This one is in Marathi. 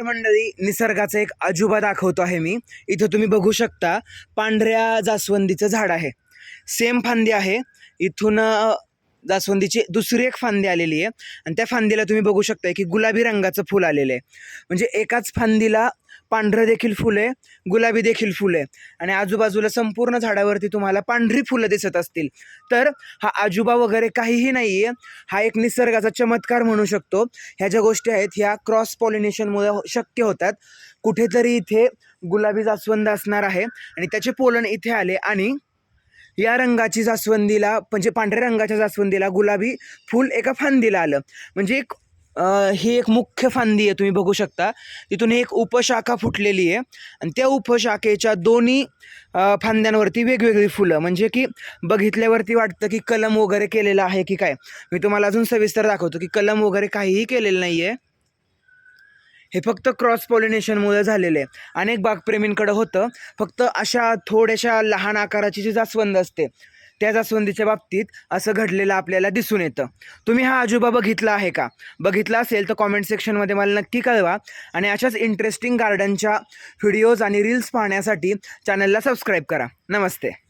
मंडळी निसर्गाचा एक अजुबा दाखवतो आहे मी. इथं तुम्ही बघू शकता पांढऱ्या जास्वंदीचं झाड आहे. सेम फांदी आहे. इथून जास्वंदीची दुसरी एक फांदी आलेली आहे. आणि त्या फांदीला तुम्ही बघू शकता की गुलाबी रंगाचं फुल आलेलं आहे. म्हणजे एकाच फांदीला पांढरं देखील फुल आहे गुलाबी देखील फुल आहे. आणि आजूबाजूला संपूर्ण झाडावरती तुम्हाला पांढरी फुलं दिसत असतील. तर हा आजूबा वगैरे काहीही नाही आहे हा एक निसर्गाचा चमत्कार म्हणू शकतो. ह्या ज्या गोष्टी आहेत ह्या क्रॉस पॉलिनेशनमुळे हो- शक्य होतात. कुठेतरी इथे गुलाबी जास्वंद असणार आहे. आणि त्याचे पोलन इथे आले आणि या रंगाची जास्वंदीला म्हणजे पांढऱ्या रंगाच्या जास्वंदीला गुलाबी फूल एका फांदीला आलं. म्हणजे एक ही एक मुख्य फांदी आहे तुम्ही बघू शकता. तिथून एक उपशाखा फुटलेली आहे. आणि त्या उपशाखेच्या दोन्ही फांद्यांवरती वेगवेगळी फुलं. म्हणजे की बघितल्यावरती वाटतं की कलम वगैरे केलेलं आहे की काय? मी तुम्हाला अजून सविस्तर दाखवतो की कलम वगैरे काहीही केलेलं नाही आहे हे फक्त क्रॉस पॉलिनेशनमुळे झालेलं आहे. अनेक बागप्रेमींकडं होतं. फक्त अशा थोड्याशा लहान आकाराची जी जास्वंद असते त्या जास्वंदीच्या बाबतीत असं घडलेलं आपल्याला दिसून येतं. तुम्ही हा आजोबा बघितला आहे का? बघितला असेल तर कॉमेंट सेक्शनमध्ये मला नक्की कळवा. आणि अशाच इंटरेस्टिंग गार्डनच्या व्हिडिओज आणि रील्स पाहण्यासाठी चॅनलला सबस्क्राईब करा. नमस्ते.